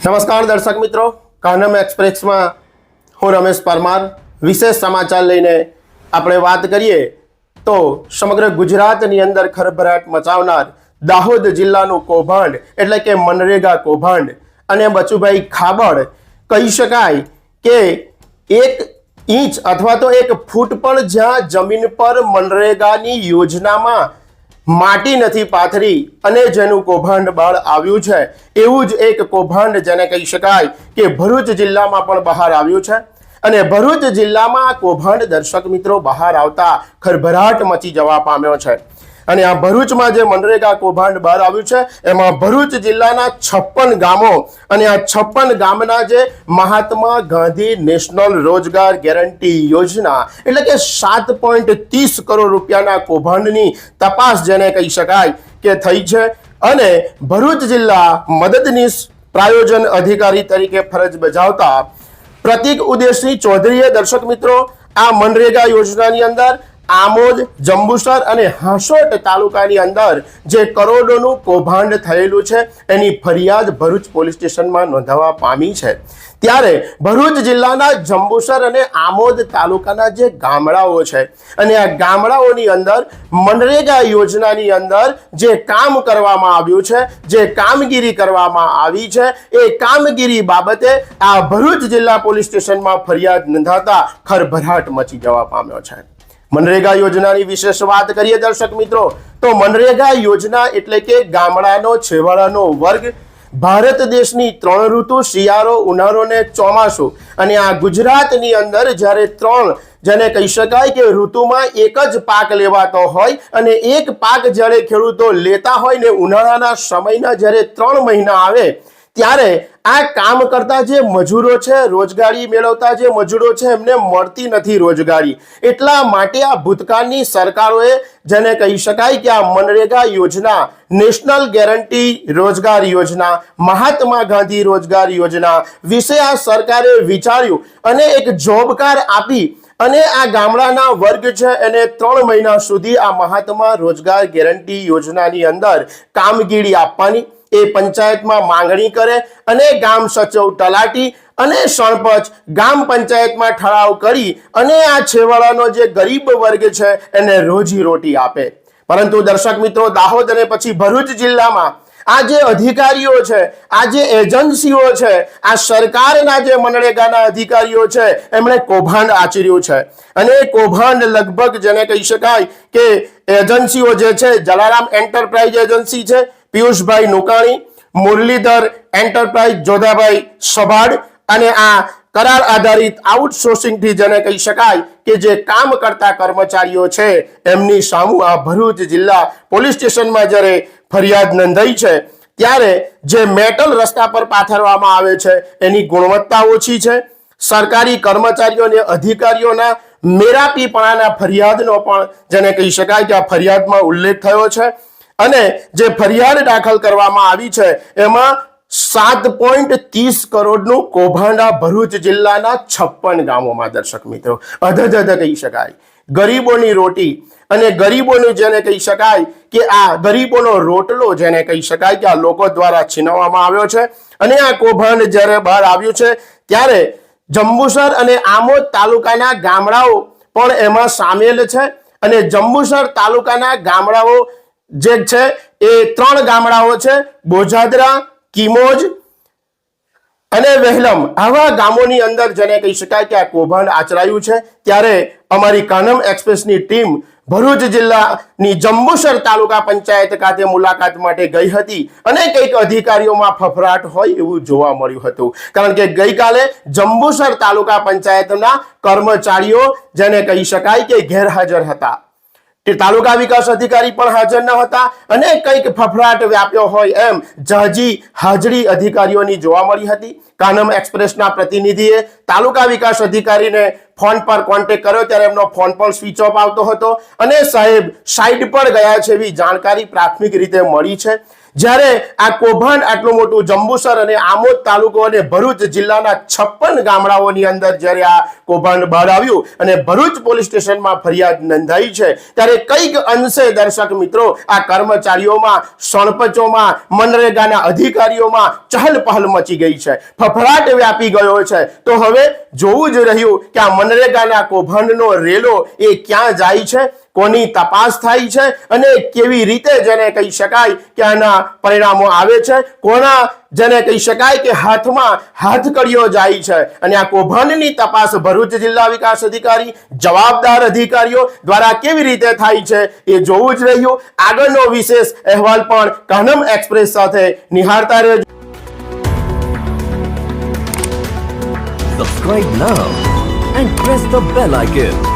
નમસ્કાર દર્શક મિત્રો. કાનમ એક્સપ્રેસમાં હું રમેશ પરમાર. વિશેષ સમાચાર લઈને આપણે વાત કરીએ તો સમગ્ર ગુજરાતની અંદર ખરભરાટ મચાવનાર દાહોદ જિલ્લાનું કૌભાંડ એટલે કે મનરેગા કૌભાંડ અને બચુભાઈ ખાબડ કહી શકાય કે એક ઇંચ અથવા તો એક ફૂટ પણ જ્યાં જમીન પર મનરેગાની યોજનામાં માટી નથી પાથરી અને જેનું કૌભાંડ બહાર આવ્યું છે. એવું જ એક કૌભાંડ જેને કહી શકાય કે ભરૂચ જિલ્લામાં પણ બહાર આવ્યું છે. અને ભરૂચ જિલ્લામાં કૌભાંડ દર્શક મિત્રો બહાર આવતા ખરભરાટ મચી જવા પામ્યો છે. અને આ ભરૂચમાં જે મનરેગા કૌભાંડ બહાર આવ્યું છે, એમાં ભરૂચ જિલ્લાના છપ્પન ગામો અને આ છપ્પન ગામના જે મહાત્મા ગાંધી નેશનલ રોજગાર ગેરંટી યોજના, એટલે કે સાત પોઈન્ટ ત્રીસ કરોડ રૂપિયાના કૌભાંડની તપાસ જેને કહી શકાય કે થઈ છે. અને ભરૂચ જિલ્લા મદદનીશ પ્રાયોજન અધિકારી તરીકે ફરજ બજાવતા પ્રતિક ઉદેશની ચૌધરીએ દર્શક મિત્રો, આ મનરેગા યોજનાની અંદર આમોદ, જંબુસર અને હાંસોટ તાલુકાની અંદર જે કરોડોનું કૌભાંડ થયેલું છે, એની ફરિયાદ ભરૂચ પોલીસ સ્ટેશનમાં નોંધાવા પામી છે. ત્યારે ભરૂચ જિલ્લાના જંબુસર અને આમોદ તાલુકાના જે ગામડાઓ છે, અને આ ગામડાઓની અંદર મનરેગા યોજનાની અંદર જે કામ કરવામાં આવ્યું છે, જે કામગીરી કરવામાં આવી છે, એ કામગીરી બાબતે આ ભરૂચ જિલ્લા પોલીસ સ્ટેશનમાં ફરિયાદ નોંધાતા ખરભરાટ મચી જવા પામ્યો છે. મનરેગા યોજનાની વિશેષ વાત કરીએ દર્શક મિત્રો, તો મનરેગા યોજના એટલે કે ગામડાનો છેવાડાનો વર્ગ. ભારત દેશની ત્રણ ઋતુ, શિયાળો, ઉનાળો ને ચોમાસું. અને આ ગુજરાતની અંદર જ્યારે ત્રણ, જેને કહી શકાય કે ઋતુમાં એક જ પાક લેવાતો હોય અને એક પાક જ્યારે ખેડૂતો લેતા હોય ને ઉનાળાના સમયના જ્યારે ત્રણ મહિના આવે ત્યારે આ કામ કરતા જે મજૂરો છે, રોજગારી મેળવતા જે મજૂરો છે, એમને મળતી નથી રોજગારી. એટલા માટે આ ભૂતકાળની સરકારોએ જેને કહી શકાય કે આ મનરેગા યોજના, નેશનલ ગેરંટી રોજગાર યોજના, મહાત્મા ગાંધી રોજગાર યોજના વિશે આ સરકારે વિચાર્યું અને એક જોબ કાર્ડ આપી અને આ ગામડાના વર્ગ છે, એને ત્રણ મહિના સુધી આ મહાત્મા રોજગાર ગેરંટી યોજનાની અંદર કામગીરી આપવાની એ પંચાયતમાં માંગણી કરે અને ગામ સચિવ તલાટી અને સરપંચ ગામ પંચાયતમાં ઠરાવ કરી અને આ છેવાડાનો જે ગરીબ વર્ગ છે એને રોજી રોટી આપે. પરંતુ દર્શક મિત્રો, દાહોદ અને પછી ભરૂચ જિલ્લામાં આ જે અધિકારીઓ છે, આ જે એજન્સીઓ છે, આ સરકારના જે મનરેગાના અધિકારીઓ છે, એમણે કૌભાંડ આચર્યું છે. અને એ કૌભાંડ લગભગ જેને કહી શકાય કે એજન્સીઓ જે છે, જલારામ એન્ટરપ્રાઇઝ એજન્સી છે પિયુષભાઈ નુકાણી, મુરલીધર એન્ટરપ્રાઇઝ જોધાભાઈ સભાડ અને આ કરાર આધારિત આઉટસોર્સિંગથી જેને કહી શકાય કે જે કામ કરતા કર્મચારીઓ છે, એમની સામુ આ ભરૂચ જિલ્લા પોલીસ સ્ટેશનમાં જ્યારે ફરિયાદ નોંધાઈ છે, ત્યારે જે મેટલ રસ્તા પર પાથરવામાં આવે છે, એની ગુણવત્તા ઓછી છે. સરકારી કર્મચારીઓ અને અધિકારીઓના મેરાપીપણાના ફરિયાદનો પણ જેને કહી શકાય કે આ ફરિયાદમાં ઉલ્લેખ થયો છે. અને જે ફરિયાદ દાખલ કરવામાં આવી છે, એમાં સાત પોઈન્ટ ત્રીસ કરોડનું કૌભાંડ ભરૂચ જિલ્લાના છપ્પન ગામોમાં દર્શક મિત્રો. અધધ કહી શકાય. ગરીબોની રોટી અને ગરીબોનું જેને કહી શકાય કે આ ગરીબોનો રોટલો જેને કહી શકાય કે આ લોકો દ્વારા છીનવવામાં આવ્યો છે અને આ કૌભાંડ જ્યારે બહાર આવ્યું છે, ત્યારે જંબુસર અને આમોદ તાલુકાના ગામડાઓ પણ એમાં સામેલ છે અને જંબુસર તાલુકાના ગામડાઓ જે છે, એ ત્રણ ગામડાઓ છે, બોજાદરા, કિમોજ અને વહેલમ. આવા ગામોની અંદર જેને કહી શકાય કે આ કૌભાંડ આચરાયું છે, ત્યારે અમારી કાનમ એક્સપ્રેસની ટીમ ભરૂચ જિલ્લાની જંબુસર તાલુકા પંચાયત ખાતે મુલાકાત માટે ગઈ હતી અને કંઈક અધિકારીઓમાં ફફરાટ હોય એવું જોવા મળ્યું હતું. કારણ કે ગઈકાલે જંબુસર તાલુકા પંચાયતના કર્મચારીઓ, જેને કહી શકાય કે ગેરહાજર હતા તાલુકા વિકાસ અધિકારી પણ હાજર ન હતા અને કંઈક ફફડાટ વ્યાપ્યો હોય એમ જહાજી હાજરી અધિકારીઓની જોવા મળી હતી. કાનમ એક્સપ્રેસના પ્રતિનિધિએ તાલુકા વિકાસ અધિકારીને ફોન પર કોન્ટેક્ટ કર્યો ત્યારે એમનો ફોન પણ સ્વિચ ઓફ આવતો હતો અને સાહેબ સાઈડ પર ગયા છે એવી જાણકારી પ્રાથમિક રીતે મળી છે. જ્યારે આ કૌભાંડ આટલું મોટું જંબુસર અને આમોદ તાલુકો અને ભરૂચ જિલ્લાના છપ્પન ગામડાઓની અંદર જ્યારે આ કૌભાંડ બહાર આવ્યું અને ભરૂચ પોલીસ સ્ટેશનમાં ફરિયાદ નોંધાઈ છે, ત્યારે કંઈક અંશે દર્શક મિત્રો આ કર્મચારીઓમાં સણપચોમાં મનરેગાના અધિકારીઓમાં ચહલ પહલ મચી ગઈ છે, ફફડાટ વ્યાપી ગયો છે. તો હવે જોવું જ રહ્યું કે આ મનરેગાના કૌભાંડનો રેલો એ ક્યાં જાય છે? કોની તપાસ થાય છે અને કેવી રીતે જેને કહી શકાય કે આના પરિણામો આવે છે, કોના જેને કહી શકાય કે હાથમાં હાથકડીઓ જાય છે. અને આ કૌભાંડની તપાસ ભરૂચ જિલ્લા વિકાસ અધિકારી, જવાબદાર અધિકારીઓ દ્વારા કેવી રીતે થાય છે એ જોવું જ રહ્યું. આગળનો વિશેષ અહેવાલ પણ કાનમ એક્સપ્રેસ સાથે નિહાળતા રહેજો. Subscribe now and press the bell icon.